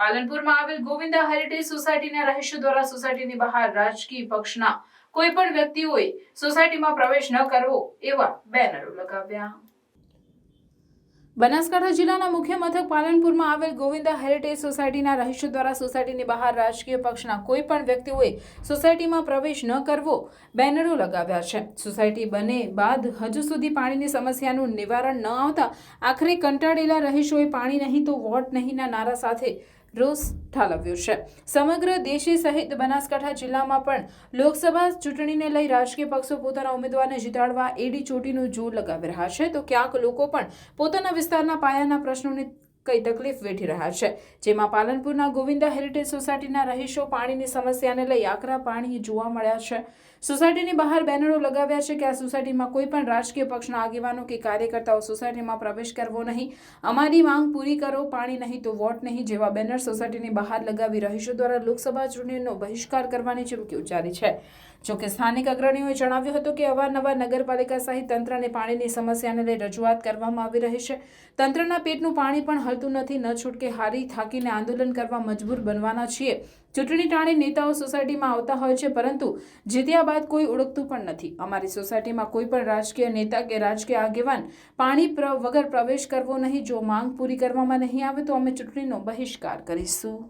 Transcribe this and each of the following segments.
પાલનપુરમાં આવેલ ગોવિંદા હેરિટેજ સોસાયટીના રહીશો દ્વારા સોસાયટીની બહાર રાજકીય પક્ષના કોઈ પણ વ્યક્તિઓએ સોસાયટીમાં પ્રવેશ ન કરવો એવા બેનરો લગાવ્યા. બનાસકાંઠા જિલ્લાના મુખ્ય મથક પાલનપુરમાં આવેલ ગોવિંદા હેરિટેજ સોસાયટીના રહીશો દ્વારા સોસાયટીની બહાર રાજકીય પક્ષના કોઈ પણ વ્યક્તિઓએ સોસાયટીમાં પ્રવેશ ન કરવો બેનરો લગાવ્યા છે. સોસાયટી બને બાદ હજુ સુધી પાણીની સમસ્યાનું નિવારણ ન આવતા આખરે કંટાળેલા રહીશોએ પાણી નહીં તો વોટ નહીંના નારા સાથે રોષ ઠાલવ્યો છે. સમગ્ર દેશી સહિત બનાસકાંઠા જિલ્લામાં પણ લોકસભા ચૂંટણીને લઈ રાજકીય પક્ષો પોતાના ઉમેદવારને જીતાડવા એડી ચોટીનું જોર લગાવી રહ્યા છે. તો ક્યાંક લોકો પણ પોતાના વિસ્તારના પાયાના પ્રશ્નોને કઈ તકલીફ વેઠી રહ્યા છે. જેમાં પાલનપુરના ગોવિંદા હેરિટેજ સોસાયટીના રહીશો પાણીની સમસ્યાને લઈ આકરા પાણી જોવા મળ્યા છે. સોસાયટીની બહાર બેનરો લગાવ્યા છે કે આ સોસાયટીમાં કોઈ પણ રાજકીય પક્ષના આગેવાનો કે કાર્યકર્તાઓ સોસાયટીમાં પ્રવેશ કરવો નહીં. અમારી માંગ પૂરી કરો, પાણી નહીં તો વોટ નહીં જેવા બેનર સોસાયટીની બહાર લગાવી રહીશો દ્વારા લોકસભા ચૂંટણીનો બહિષ્કાર કરવાની ચીમકી ઉચ્ચારી છે. જોકે સ્થાનિક અગ્રણીઓએ જણાવ્યું હતું કે અવારનવાર નગરપાલિકા સહિત તંત્રને પાણીની સમસ્યાને લઈ રજૂઆત કરવામાં આવી રહી છે. તંત્રના પેટનું પાણી પણ હલતું નથી, ન છૂટકે હારી થાકીને આંદોલન કરવા મજબૂર બનવાના છીએ. ચૂંટણી ટાણે નેતાઓ સોસાયટીમાં આવતા હોય છે, પરંતુ જીત્યા બાદ કોઈ ઓળખતું પણ નથી. અમારી સોસાયટીમાં કોઈ પણ રાજકીય નેતા કે રાજકીય આગેવાન પાણી વગર પ્રવેશ કરવો નહીં, જો માંગ પૂરી કરવામાં નહીં આવે તો અમે ચૂંટણીનો બહિષ્કાર કરીશું.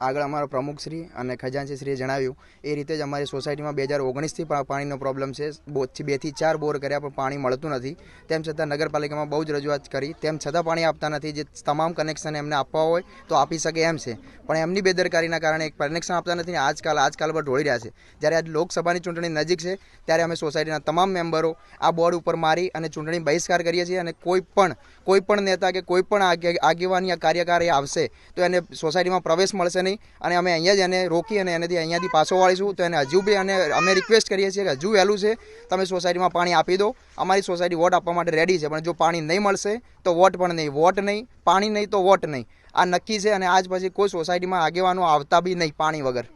આગળ અમારા પ્રમુખશ્રી અને ખજાનચીશ્રીએ જણાવ્યું, એ રીતે જ અમારી સોસાયટીમાં બે હજાર ઓગણીસથી પણ પાણીનો પ્રોબ્લેમ છે. બોથી બેથી ચાર બોર કર્યા પણ પાણી મળતું નથી. તેમ છતાં નગરપાલિકામાં બહુ જ રજૂઆત કરી. તેમ છતાં પાણી આપતા નથી. જે તમામ કનેક્શન એમને આપવા હોય તો આપી શકે એમ છે. પણ એમની બેદરકારીના કારણે એક કનેક્શન આપતા નથી ને આજકાલ આજકાલ પર ઢોળી રહ્યા છે. જ્યારે આજ લોકસભાની ચૂંટણી નજીક છે, ત્યારે અમે સોસાયટીના તમામ મેમ્બરો આ બોર્ડ ઉપર મારી અને ચૂંટણી બહિષ્કાર કરીએ છીએ અને કોઈ પણ કોઈ પણ નેતા કે કોઈ પણ આગે- આગેવાની કાર્યકારી આવશે તો એને સોસાયટીમાં પ્રવેશ મળશે નહીં. અને અમે અહીંયા જ એને રોકી અને એનેથી અહીંયાથી પાછો વાળીશું. તો એને હજુ બી અને અમે રિક્વેસ્ટ કરીએ છીએ કે હજુ વહેલું છે. તમે સોસાયટીમાં પાણી આપી દો. અમારી સોસાયટી વોટ આપવા માટે રેડી છે. પણ જો પાણી નહીં મળશે, તો વોટ પણ નહીં. વોટ નહીં. પાણી નહીં, તો વોટ નહીં. આ નક્કી છે અને આજ પછી કોઈ સોસાયટીમાં આગેવાનો આવતા બી નહીં પાણી વગર.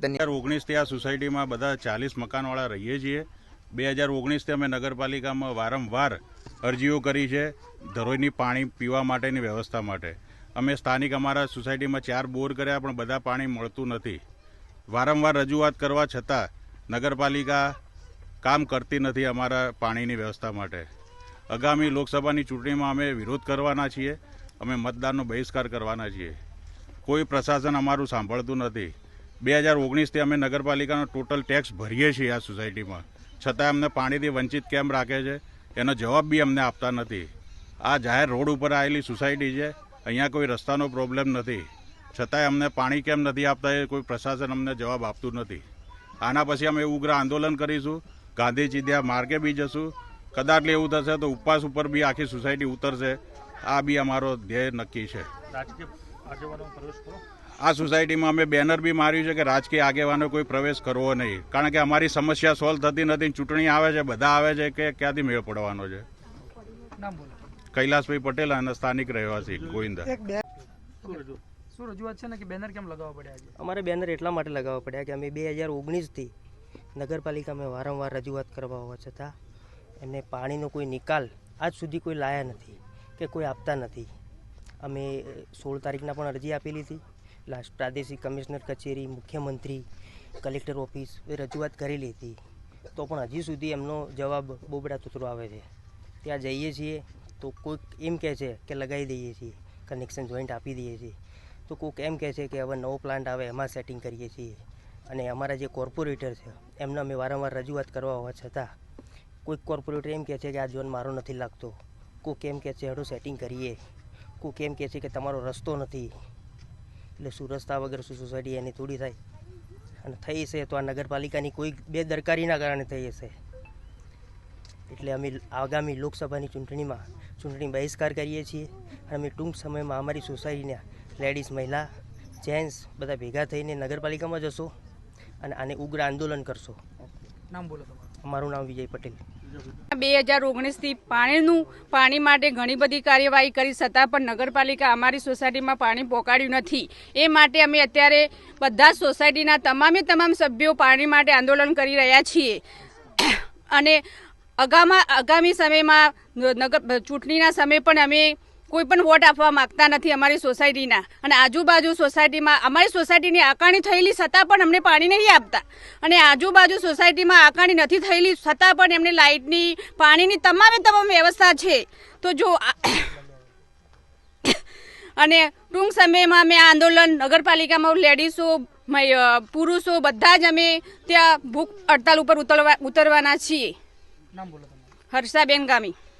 ધન્યવાદ. ઓગણીસથી આ સોસાયટીમાં બધા ચાલીસ મકાનવાળા રહીએ છીએ. બે હજાર ઓગણીસથી અમે નગરપાલિકામાં વારંવાર અરજીઓ કરી છે, ધરોઈની પાણી પીવા માટેની વ્યવસ્થા માટે. અમે સ્થાનિક અમારા સોસાયટીમાં ચાર બોર કર્યા, પણ બધા પાણી મળતું નથી. વારંવાર રજૂઆત કરવા છતાં નગરપાલિકા કામ કરતી નથી અમારા પાણીની વ્યવસ્થા માટે. આગામી લોકસભાની ચૂંટણીમાં અમે વિરોધ કરવાના છીએ, અમે મતદાનનો બહિષ્કાર કરવાના છીએ. કોઈ પ્રશાસન અમારું સાંભળતું નથી. બે હજાર ઓગણીસથી અમે નગરપાલિકાનો ટોટલ ટેક્સ ભરીએ છીએ આ સોસાયટીમાં. છતાં અમને પાણીથી વંચિત કેમ રાખે છે, એનો જવાબ બી અમને આપતા નથી. આ જાહેર રોડ ઉપર આવેલી સોસાયટી છે અહીંયા કોઈ રસ્તાનો પ્રોબ્લેમ નથી. છતાંય અમને પાણી કેમ નથી આપતા એ કોઈ પ્રશાસન અમને જવાબ આપતું નથી. આના પછી અમે ઉગ્ર આંદોલન કરીશું ગાંધીજી ત્યાં માર્ગે બી જશું. કદાચ એવું થશે તો ઉપવાસ ઉપર બી આખી સોસાયટી ઉતરશે. આ બી અમારો ધ્યેય નક્કી છે. આ સોસાયટીમાં અમે બેનર બી માર્યું છે કે રાજકીય આગેવાનો કોઈ પ્રવેશ કરવો નહીં. કારણ કે અમારી સમસ્યા સોલ્વ થતી નથી ચૂંટણી આવે છે બધા આવે છે કે ક્યાંથી મેળ પડવાનો છે? કૈલાસભાઈ પટેલ અને સ્થાનિક રહેવાસી ગોવિંદા. શું રજૂઆત છે ને કે બેનર કેમ લગાવવા પડ્યા છે અમારે બેનર એટલા માટે લગાવવા પડ્યા કે અમે બે હજાર ઓગણીસથી નગરપાલિકામાં વારંવાર રજૂઆત કરવા હોવા છતાં એમને પાણીનો કોઈ નિકાલ આજ સુધી કોઈ લાયા નથી કે કોઈ આપતા નથી. અમે સોળ તારીખના પણ અરજી આપેલી હતી. લાસ્ટ પ્રાદેશિક કમિશનર કચેરી મુખ્યમંત્રી કલેક્ટર ઓફિસ એ રજૂઆત કરેલી હતી. તો પણ હજી સુધી એમનો જવાબ બોબડા તૂતરો આવે છે. ત્યાં જઈએ છીએ તો કોઈક એમ કહે છે કે લગાવી દઈએ છીએ કનેક્શન જોઈન્ટ આપી દઈએ છીએ. તો કોઈક એમ કહે છે કે હવે નવો પ્લાન્ટ આવે, એમાં સેટિંગ કરીએ છીએ. અને અમારા જે કોર્પોરેટર છે, એમને અમે વારંવાર રજૂઆત કરવા હોવા છતાં, કોઈક કોર્પોરેટર એમ કહે છે કે આ ઝોન મારો નથી લાગતો. કોઈક એમ કહે છે હેડો સેટિંગ કરીએ. કોઈક એમ કહે છે કે તમારો રસ્તો નથી. એટલે શું રસ્તા વગર શું સોસાયટી એની થોડી થાય? અને થઈ હશે તો આ નગરપાલિકાની કોઈ બેદરકારીના કારણે થઈ હશે. એટલે અમે આગામી લોકસભાની ચૂંટણીમાં ચૂંટણી બહિષ્કાર કરીએ છીએ અને અમે ટૂંક સમયમાં અમારી સોસાયટીના લેડીઝ મહિલા જેન્ટ્સ બધા ભેગા થઈને નગરપાલિકામાં જશો અને આને ઉગ્ર આંદોલન કરશો. નામ બોલો તમારું. અમારું નામ વિજય પટેલ. બે હજાર ઓગણીસથી પાણીનું પાણી માટે ઘણી બધી કાર્યવાહી કરી છતાં પણ નગરપાલિકા અમારી સોસાયટીમાં પાણી પોકાડ્યું નથી. એ માટે અમે અત્યારે બધા જ સોસાયટીના તમામે તમામ સભ્યો પાણી માટે આંદોલન કરી રહ્યા છીએ. અને અગામા આગામી સમયમાં નગર ચૂંટણીના સમયે પણ અમે કોઈ પણ વોટ આપવા માંગતા નથી અમારી સોસાયટીના. અને આજુબાજુ સોસાયટીમાં અમારી સોસાયટીની આકારણી થયેલી છતાં પણ અમને પાણી નહીં આપતા. અને આજુબાજુ સોસાયટીમાં આકારણી નથી થયેલી છતાં પણ એમને લાઇટની, પાણીની તમામે તમામ વ્યવસ્થા છે. તો જો અને ટૂંક સમયમાં અમે આંદોલન નગરપાલિકામાં લેડીઝો પુરુષો બધા જ અમે ત્યાં ભૂખ હડતાલ ઉપર ઉતરવા ઉતરવાના છીએ. નામ બોલો તમારું. હર્ષાબેન ગામી.